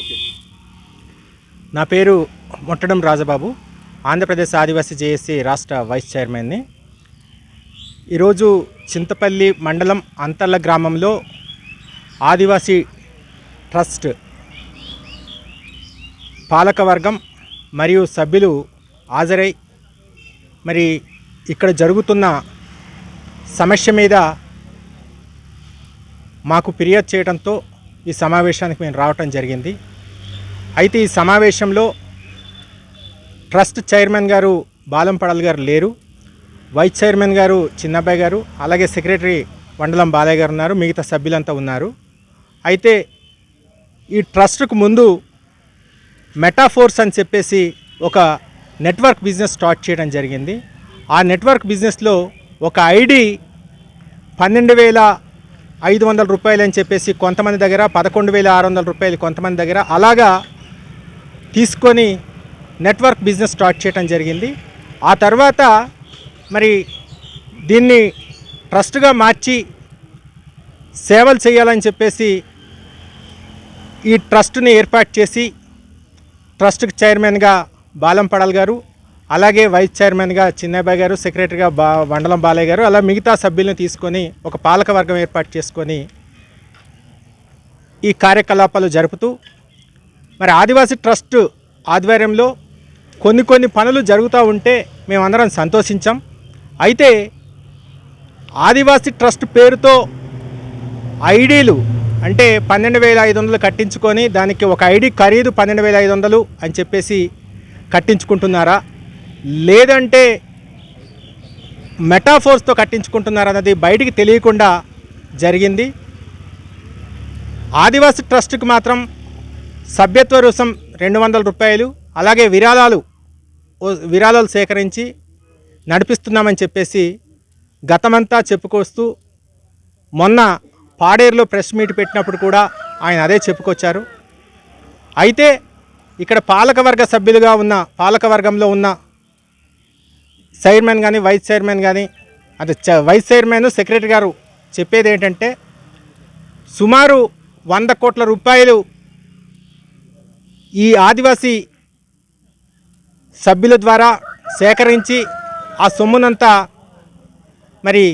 Okay నా పేరు ముట్టడం రాజబాబు. ఆంధ్రప్రదేశ్ ఆదివాసీ JAC రాష్ట్ర వైస్ చైర్మన్ని. ఈరోజు చింతపల్లి మండలం అంతర్ల గ్రామంలో ఆదివాసీ ట్రస్ట్ పాలకవర్గం మరియు సభ్యులు హాజరై మరి ఇక్కడ జరుగుతున్న సమస్య మీద మాకు ఫిర్యాదు చేయడంతో ఈ సమావేశానికి మేము రావటం జరిగింది. అయితే ఈ సమావేశంలో ట్రస్ట్ చైర్మన్ గారు బాలంపడల్ గారు లేరు. వైస్ చైర్మన్ గారు చిన్నబ్బాయి గారు అలాగే సెక్రటరీ వండలం బాలయ్య గారు ఉన్నారు. మిగతా సభ్యులంతా ఉన్నారు. అయితే ఈ ట్రస్ట్కు ముందు మెటాఫోర్స్ అని చెప్పేసి ఒక నెట్వర్క్ బిజినెస్ స్టార్ట్ చేయడం జరిగింది. ఆ నెట్వర్క్ బిజినెస్లో ఒక ఐడి పన్నెండు వేల ఐదు వందల రూపాయలు అని చెప్పేసి కొంతమంది దగ్గర పదకొండు వేల ఆరు వందల రూపాయలు కొంతమంది దగ్గర. అలాగా తీసుకొని నెట్వర్క్ బిజినెస్ స్టార్ట్ చేయడం జరిగింది. ఆ తర్వాత మరి దీన్ని ట్రస్ట్గా మార్చి సేవలు చేయాలని చెప్పేసి ఈ ట్రస్ట్ని ఏర్పాటు చేసి ట్రస్ట్కి చైర్మన్గా బాలం పడల్ గారు అలాగే వైస్ చైర్మన్గా చిన్నబ్బాయి గారు సెక్రటరీగా బా మండలం బాలయ్య గారు అలా మిగతా సభ్యులను తీసుకొని ఒక పాలక వర్గం ఏర్పాటు చేసుకొని ఈ కార్యకలాపాలు జరుపుతూ మరి ఆదివాసీ ట్రస్ట్ ఆధ్వర్యంలో కొన్ని కొన్ని పనులు జరుగుతూ ఉంటే మేమందరం సంతోషించాం. అయితే ఆదివాసీ ట్రస్ట్ పేరుతో ఐడీలు అంటే పన్నెండు వేల ఐదు వందలు కట్టించుకొని దానికి ఒక ఐడి ఖరీదు పన్నెండు వేల ఐదు వందలు అని చెప్పేసి కట్టించుకుంటున్నారా? లేదంటే మెటాఫోర్స్తో కట్టించుకుంటున్నారు అన్నది బయటికి తెలియకుండా జరిగింది. ఆదివాసీ ట్రస్ట్కి మాత్రం సభ్యత్వ రుసం రెండు వందల రూపాయలు అలాగే విరాళాలు విరాళాలు సేకరించి నడిపిస్తున్నామని చెప్పేసి గతమంతా చెప్పుకొస్తూ మొన్న పాడేరులో ప్రెస్ మీట్ పెట్టినప్పుడు కూడా ఆయన అదే చెప్పుకొచ్చారు. అయితే ఇక్కడ పాలకవర్గ సభ్యులుగా ఉన్న పాలకవర్గంలో ఉన్న చైర్మన్ కానీ వైస్ చైర్మన్ కానీ అది చ- వైస్ చైర్మన్ సెక్రటరీ గారు చెప్పేది ఏంటంటే సుమారు వంద కోట్ల రూపాయలు ఈ ఆదివాసీ సభ్యుల ద్వారా సేకరించి ఆ సొమ్మునంతా మరి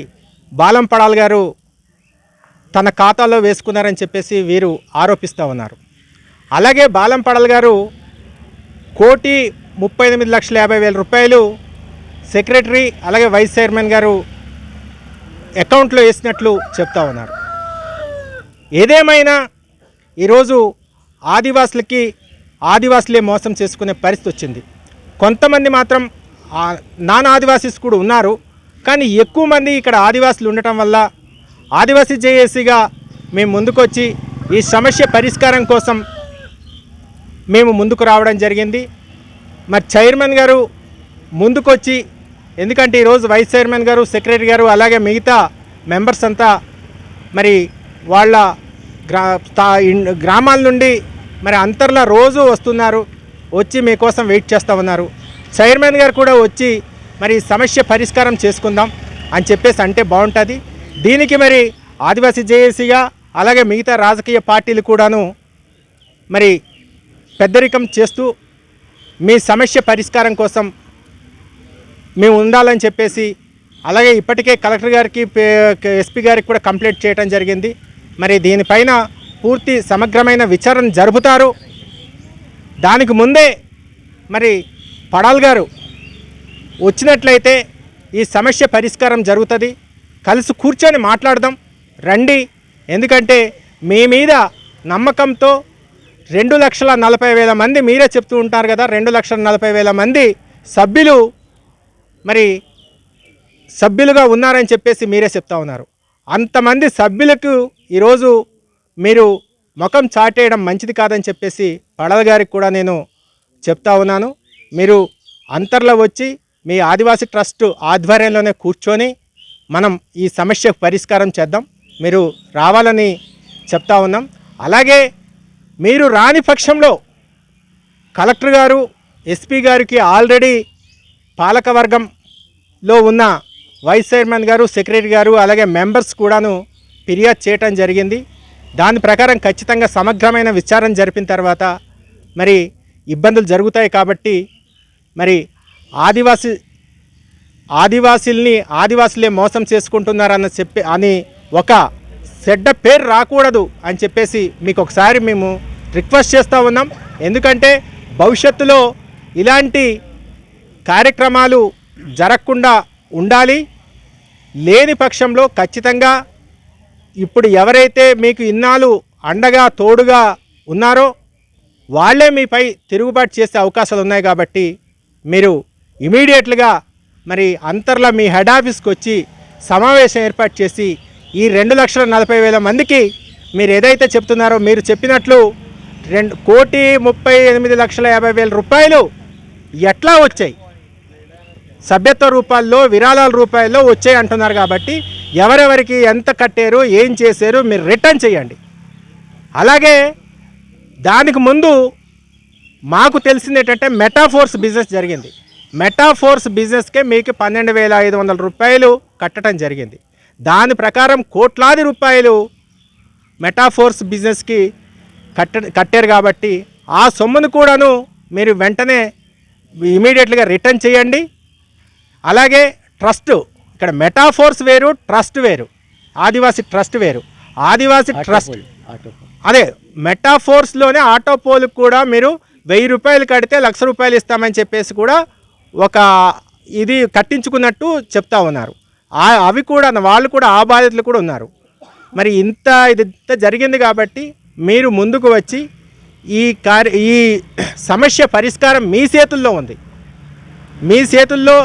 బాలం పడాల్ గారు తన ఖాతాలో వేసుకున్నారని చెప్పేసి వీరు ఆరోపిస్తూ ఉన్నారు. అలాగే బాలం గారు కోటి ముప్పై ఎనిమిది లక్షల యాభై వేల రూపాయలు సెక్రటరీ అలాగే వైస్ చైర్మన్ గారు అకౌంట్లో వేసినట్లు చెప్తా ఉన్నారు. ఏదేమైనా ఈరోజు ఆదివాసులకి ఆదివాసులే మోసం చేసుకునే పరిస్థితి వచ్చింది. కొంతమంది మాత్రం నాన్ ఆదివాసీస్ కూడా ఉన్నారు. కానీ ఎక్కువ మంది ఇక్కడ ఆదివాసులు ఉండటం వల్ల ఆదివాసీ జేఏసీగా మేము ముందుకొచ్చి ఈ సమస్య పరిష్కారం కోసం మేము ముందుకు రావడం జరిగింది. మరి చైర్మన్ గారు ముందుకొచ్చి ఎందుకంటే ఈరోజు వైస్ చైర్మన్ గారు సెక్రటరీ గారు అలాగే మిగతా మెంబర్స్ అంతా మరి వాళ్ళ గ్రా గ్రామాల నుండి మరి అంతర్లా రోజు వస్తున్నారు. వచ్చి మీకోసం వెయిట్ చేస్తూ ఉన్నారు. చైర్మన్ గారు కూడా వచ్చి మరి సమస్య పరిష్కారం చేసుకుందాం అని చెప్పేసి అంటే బాగుంటుంది దీనికి మరి ఆదివాసీ జేఏసీగా అలాగే మిగతా రాజకీయ పార్టీలు కూడాను మరి పెద్దరికం చేస్తూ మీ సమస్య పరిష్కారం కోసం మేము ఉండాలని చెప్పేసి అలాగే ఇప్పటికే కలెక్టర్ గారికి ఎస్పీ గారికి కూడా కంప్లైంట్ చేయడం జరిగింది. మరి దీనిపైన పూర్తి సమగ్రమైన విచారణ జరుపుతారు. దానికి ముందే మరి పడాల్ గారు వచ్చినట్లయితే ఈ సమస్య పరిష్కారం జరుగుతుంది. కలిసి కూర్చొని మాట్లాడదాం. రండి. ఎందుకంటే మీ మీద నమ్మకంతో రెండు లక్షల నలభై వేల మంది మీరే చెప్తూ ఉంటారు కదా రెండు లక్షల నలభై వేల మంది సభ్యులు మరి సభ్యులుగా ఉన్నారని చెప్పేసి మీరే చెప్తా ఉన్నారు. అంతమంది సభ్యులకు ఈరోజు మీరు ముఖం చాటేయడం మంచిది కాదని చెప్పేసి పడల గారికి కూడా నేను చెప్తా ఉన్నాను. మీరు అంతర్లో వచ్చి మీ ఆదివాసీ ట్రస్ట్ ఆధ్వర్యంలోనే కూర్చొని మనం ఈ సమస్యకు పరిష్కారం చేద్దాం. మీరు రావాలని చెప్తా ఉన్నాం. అలాగే మీరు రాని పక్షంలో కలెక్టర్ గారు ఎస్పీ గారికి ఆల్రెడీ పాలకవర్గంలో ఉన్న వైస్ చైర్మన్ గారు సెక్రటరీ గారు అలాగే మెంబర్స్ కూడాను ఫిర్యాదు చేయటం జరిగింది. దాని ప్రకారం ఖచ్చితంగా సమగ్రమైన విచారణ జరిపిన తర్వాత మరి ఇబ్బందులు జరుగుతాయి కాబట్టి మరి ఆదివాసి ఆదివాసీల్ని ఆదివాసులే మోసం చేసుకుంటున్నారన్న చెప్పి అని ఒక చెడ్డ పేరు రాకూడదు అని చెప్పేసి మీకు ఒకసారి మేము రిక్వెస్ట్ చేస్తూ ఉన్నాం. ఎందుకంటే భవిష్యత్తులో ఇలాంటి కార్యక్రమాలు జరగకుండా ఉండాలి. లేని పక్షంలో ఖచ్చితంగా ఇప్పుడు ఎవరైతే మీకు ఇన్నాళ్ళు అండగా తోడుగా ఉన్నారో వాళ్ళే మీపై తిరుగుబాటు చేసే అవకాశాలు ఉన్నాయి కాబట్టి మీరు ఇమీడియట్లుగా మరి అంతర్ల మీ హెడ్ ఆఫీస్కి వచ్చి సమావేశం ఏర్పాటు చేసి ఈ రెండు లక్షల నలభై వేల మందికి మీరు ఏదైతే చెప్తున్నారో మీరు చెప్పినట్లు రెండు కోటి ముప్పై ఎనిమిది లక్షల యాభై వేల రూపాయలు ఎట్లా వచ్చాయి? సభ్యత్వ రూపాల్లో విరాళాల రూపాయల్లో వచ్చాయి అంటున్నారు కాబట్టి ఎవరెవరికి ఎంత కట్టారు ఏం చేశారు మీరు రిటర్న్ చేయండి. అలాగే దానికి ముందు మాకు తెలిసింది ఏంటంటే మెటాఫోర్స్ బిజినెస్ జరిగింది. మెటాఫోర్స్ బిజినెస్కే మీకు పన్నెండు వేల ఐదు వందల రూపాయలు కట్టడం జరిగింది. దాని ప్రకారం కోట్లాది రూపాయలు మెటాఫోర్స్ బిజినెస్కి కట్ట కట్టారు కాబట్టి ఆ సొమ్మును కూడాను మీరు వెంటనే ఇమీడియట్గా రిటర్న్ చేయండి. అలాగే ట్రస్ట్ ఇక్కడ మెటాఫోర్స్ వేరు ట్రస్ట్ వేరు. ఆదివాసి ట్రస్ట్ వేరు. ఆదివాసి ట్రస్ట్. అదే మెటాఫోర్స్లోనే ఆటో పోల్కి కూడా మీరు వెయ్యి రూపాయలు కడితే లక్ష రూపాయలు ఇస్తామని చెప్పేసి కూడా ఒక ఇది కట్టించుకున్నట్టు చెప్తా ఉన్నారు. అవి కూడా వాళ్ళు కూడా ఆ బాధితులు కూడా ఉన్నారు. మరి ఇంత ఇది ఇంత జరిగింది కాబట్టి మీరు ముందుకు వచ్చి ఈ కార్య ఈ సమస్య పరిష్కారం మీ చేతుల్లో ఉంది. మీ చేతుల్లో